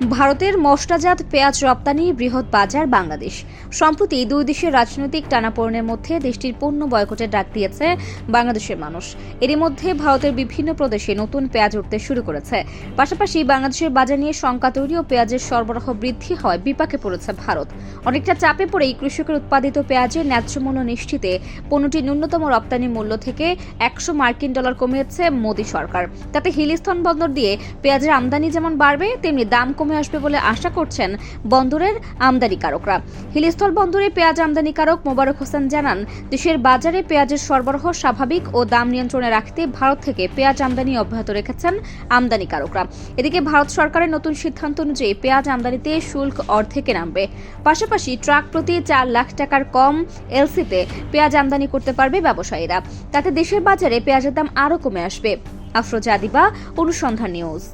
ভারতের মশলাজাত পেঁয়াজ রপ্তানি, বৃহৎ বাজার বাংলাদেশ। সম্প্রতি দুই দেশের রাজনৈতিক টানাপোড়েনের মধ্যে দেশটির পণ্য বয়কটের ডাক দিয়েছে বাংলাদেশের মানুষ। এরই মধ্যে ভারতের বিভিন্ন প্রদেশে নতুন পেঁয়াজ উঠতে শুরু করেছে। পাশাপাশি বাংলাদেশের বাজার নিয়ে শঙ্কা তৈরি ও পেঁয়াজের সরবরাহ বৃদ্ধি হয়, বিপাকে পড়েছে ভারত। অনেকটা চাপে পড়েই কৃষকের উৎপাদিত পেঁয়াজের ন্যায্য মূল্য নিশ্চিতে পণ্যটি ন্যূনতম রপ্তানি মূল্য থেকে একশো মার্কিন ডলার কমিয়েছে মোদী সরকার। তাতে হিলিস্থন বন্দর দিয়ে পেঁয়াজের আমদানি যেমন বাড়বে, তেমনি দাম কমে আসবে বলে আশা করছেন বন্দরের আমদানিকারকরা। হিলিস্থল বন্দরে পেঁয়াজ আমদানিকারক মোবারক হোসেন জানান, দেশের বাজারে পেঁয়াজের সরবরাহ স্বাভাবিক ও দাম নিয়ন্ত্রণে রাখতে ভারত থেকে পেঁয়াজ আমদানি অব্যাহত রেখেছেন আমদানিকারকরা। এদিকে ভারত সরকারের নতুন সিদ্ধান্ত অনুযায়ী পেঁয়াজ আমদানিতে শুল্ক অর্ধেকে নামবে। পাশাপাশি ট্রাক প্রতি চার লাখ টাকার কম এলসিতে পেঁয়াজ আমদানি করতে পারবে ব্যবসায়ীরা। তাতে দেশের বাজারে পেঁয়াজের দাম আরও কমে আসবে। আফরোজা আদিবা, অনুসন্ধান নিউজ।